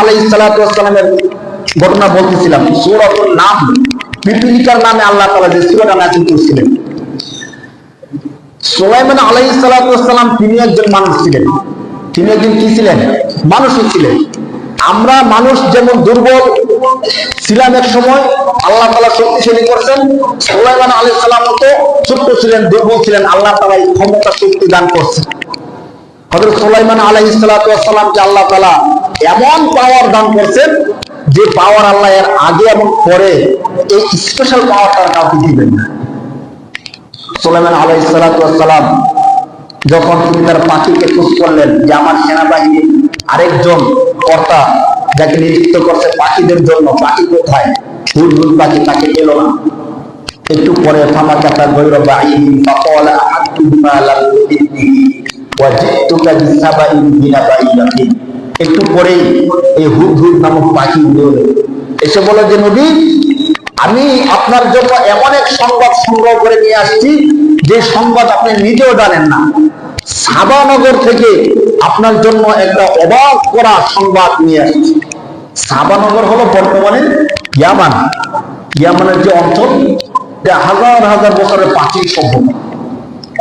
আলাই ঘটনা বলতেছিলাম নাম পিপিলিকার নামে আল্লাহ তালা যে করছিলেন আলাই তিনি একজন মানুষ ছিলেন। তিনি একজন কি ছিলেন? মানুষই ছিলেন। আমরা মানুষ যেমন দুর্বল ছিলাম এক সময়, আল্লাহ তালা শক্তিশালী করছেন, সুলাইমান আলী সালাম তো ছোট্ট ছিলেন, দুর্বল ছিলেন, আল্লাহ তালা ক্ষমতা শক্তি দান করছেন। হজরত সুলাইমান আলাহ সালামকে আল্লাহ তালা এমন পাওয়ার দান করছেন যে পাওয়ার আল্লাহ এর আগে এবং পরে এই স্পেশাল পাওয়ারটা কাউকে দিবেন না। সুলাইমান আলাহ সালাম যখন তিনি তার পাখিকে খোঁজ করলেন যে আমার সেনাবাহিনী আরেকজন কর্তা যাকে নিযুক্ত করছে পাখিদের জন্য, পাখি কোথায়? হুল হুল পাখি তাকে পেল না। একটু পরে ফামা কাতা গৈর বাহিনী ফাকাল আহাদু বিমা লাম তুদিহি ওয়া জিতুকা বিনাবাইন ইয়াকিন একটু পরেই এই হুদ হুদ নামক পাখি উড়ে এসে বলে যে, নবী, আমি আপনার জন্য এমন এক সংবাদ সংগ্রহ করে নিয়ে আসছি, যে সংবাদ আপনি নিজেও জানেন না। সাবানগর থেকে আপনার জন্য একটা অবাক করা সংবাদ নিয়ে আসছি। সাবানগর হলো বর্তমানে ইয়ামান। ইয়ামানের যে অঞ্চল হাজার হাজার বছরের প্রাচীন সভ্যতা।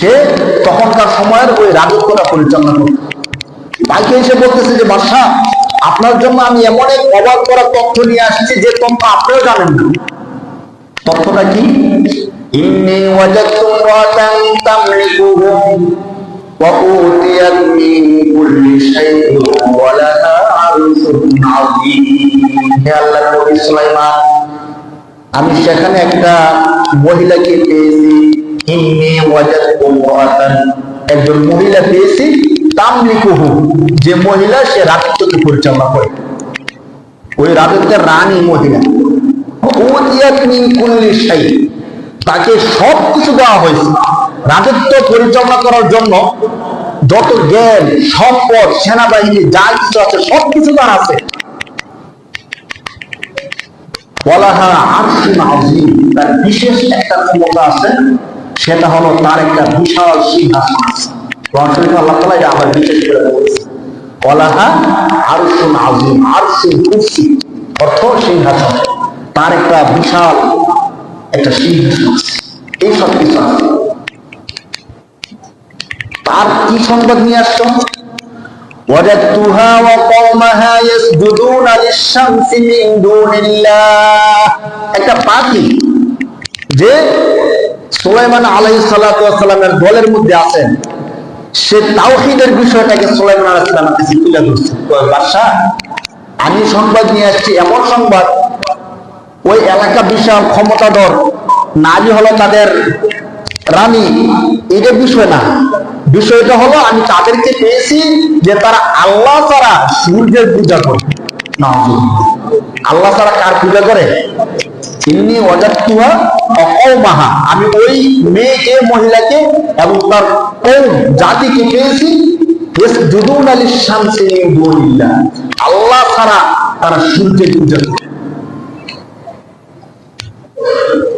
সে তখনকার সময়ের ওই রাজত্বটা পরিচালনা করত। ভাইকে এসে বলতেছে যে, বাদশাহ, আপনার জন্য আমি এমন এক অবাক করা তথ্য নিয়ে আসছি যে তথ্য আপনিও জানেন না। তথ্যটা কি? আমি সেখানে একটা মহিলাকে পেয়েছি। ইন্নি ওয়াজাদতু ইমরাতান একজন মহিলা পেয়েছি, তামলিকুহু। যে মহিলা, সে রাজত্বকে পরিচালনা করে। ওই রাজত্বের রানী মহিলা। তাকে সব কিছু দেওয়া হয়েছে। রাজত্ব পরিচালনা করার জন্য যত জ্ঞান, সম্পদ, সেনাবাহিনী, যা কিছু আছে সব কিছু তার আছে। বলাহা আরশুন আযীম তার বিশেষ একটা ক্ষমতা আছে সেটা হলো তার একটা বিশাল সিংহাসন আছে কোরআন শরীফে আল্লাহ তাআলা এটা আবার বিশেষ করে বলেছে বলাহা আরশুন আযীম আরশুন কুরসি অর্থ সিংহাসন তার একটা বিশাল একটা সিংহাসন আছে এই সব কিছু আছে তার কি সংবাদ নিয়ে আসছো وجدتها وقومها يسجدون للشمس من دون الله একটা পাখি যে সুলাইমান ওয়াস সালামের দলের মধ্যে আছেন। সে তাওহীদের বিষয়টাকে সুলাইমান আলাইহিস সালামের কাছে তুলে ধরছে। বাদশাহ, আমি সংবাদ নিয়ে আসছি, এমন সংবাদ, ওই এলাকা বিশাল ক্ষমতাধর নারী হলো তাদের রানী। এটা বিষয় না। বিষয়টা হলো, আমি তাদেরকে পেয়েছি যে তারা আল্লাহ ছাড়া সূর্যের পূজা করে। আল্লাহ ছাড়া কার পূজা করে? ইন্নি ওয়াজাতুহা অকৌমাহা আমি ওই মেয়েকে মহিলাকে এবং তার কৌম জাতিকে পেয়েছি। আল্লাহ ছাড়া তারা সূর্যের পূজা করে।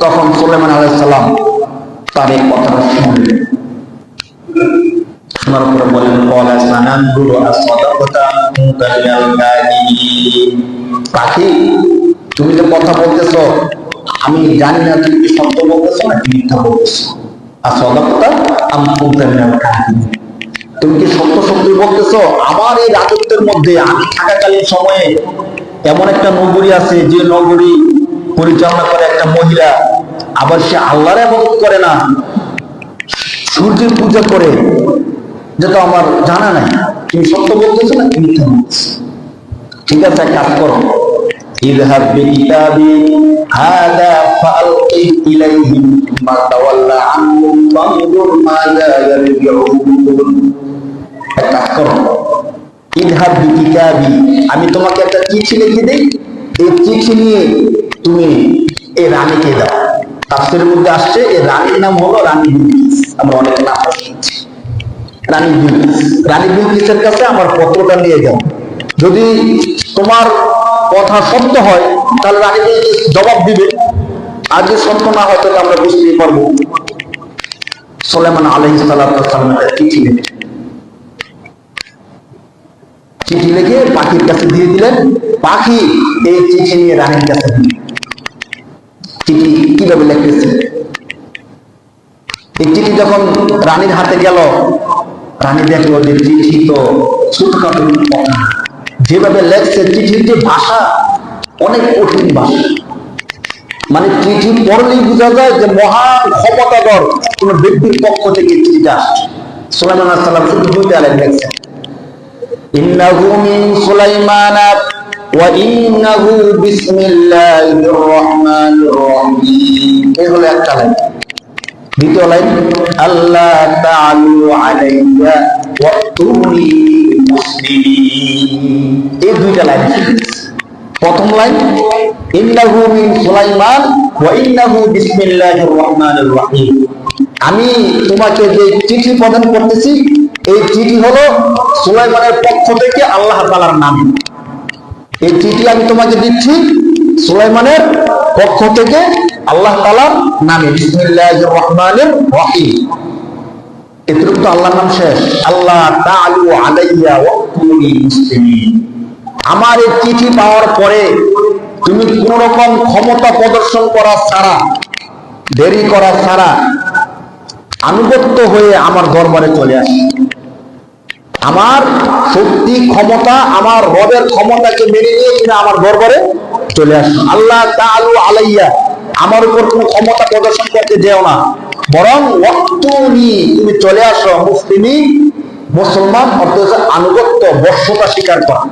তখন সুলাইমান আলাইহিস সালাম তার এই কথাটা শুনলেন। শোনার পরে বলেন পাখি, তুমি যে কথা বলতেছো। আমি জানি না তুমি সত্য বলতেছো না মিথ্যা বলতেছো আর সদাকতা আম কাযিবিন তুমি কি সত্য সত্যি বলতেছো? আমার এই রাজত্বের মধ্যে আমি থাকাকালীন সময়ে এমন একটা নগরী আছে, যে নগরী পরিচালনা করে একটা মহিলা। আবার সে আল্লাহর আবাদত করে না। সূর্যের পূজা করে। যেটা আমার জানা নাই। তুমি সত্য বলতেছো না তুমি ঠিক আছে কাজ করো। اذهب بكتابي هذا فألقه إليهم ثم تولى عنهم فانظر ماذا يرجعون এক কাজ করো ইদহাব বিকিতাবি আমি তোমাকে একটা চিঠি লিখে দিই এই চিঠি নিয়ে তুমি এই রানীকে দাও তাফসিরের মধ্যে আসছে এই রানীর নাম হলো রানী বিলকিস আমরা অনেক নাম শুনছি রানী বিলকিস রানী বিলকিসের কাছে আমার পত্রটা নিয়ে যাও যদি তোমার কথা সত্য হয়, তাহলে রানী জবাব দিবে। আর যদি সত্য না হয়, তাহলে আমরা বুঝতেই পারব। সোলেমান আলহ চিঠি লিখে। চিঠি লিখে পাখির কাছে দিয়ে দিলেন। পাখি এই চিঠি নিয়ে রানীর কাছে চিঠি কীভাবে লিখতেছে এই চিঠি যখন রানীর হাতে গেল, রানী দেখল যে চিঠি তো ছোটখাটো কথা যেভাবে লেখছে, চিঠির যে ভাষা, অনেক কঠিন ভাষা। মানে চিঠি পড়লেই বোঝা যায় যে মহান ক্ষমতাধর কোন ব্যক্তির পক্ষ থেকে চিঠিটা সোলাইমান শুধু লাইন লেখছেন ইন্নাহু মিন একটা লাইন। দ্বিতীয় লাইন আল্লাহ আলাইয়া এই দুইটা লাইন প্রথম লাইন ইন্নাহু মিন সুলাইমান ওয়া ইন্নাহু বিসমিল্লাহির রহমানির রহিম। আমি তোমাকে যে চিঠি প্রদান করতেছি, এই চিঠি হলো সুলাইমানের পক্ষ থেকে আল্লাহ তাআলার নামে। এই চিঠি আমি তোমাকে দিচ্ছি সুলাইমানের পক্ষ থেকে আল্লাহ তাআলার নামে। বিসমিল্লাহির রহমানির রহিম। এতটুকু তো আল্লাহর নাম শেষ। আল্লাহ তাআলু আলাইয়া ওয়াকুনি মুসলিমিন। আমার এই চিঠি পাওয়ার পরে তুমি কোন রকম ক্ষমতা প্রদর্শন করা ছাড়া দেরি করা ছাড়া আনুগত্য হয়ে আমার দরবারে চলে আসে। আমার শক্তি ক্ষমতা আমার রবের ক্ষমতাকে মেনে নিয়ে কিনা আমার দরবারে চলে আসো। আল্লাহ তাআলু আলাইয়া আমার উপর কোনো ক্ষমতা প্রদর্শন করতে যেও না। বরং তুমি চলে আসো মুসলিমি মুসলমান অর্থাৎ আনুগত্য বর্ষতা স্বীকার করা।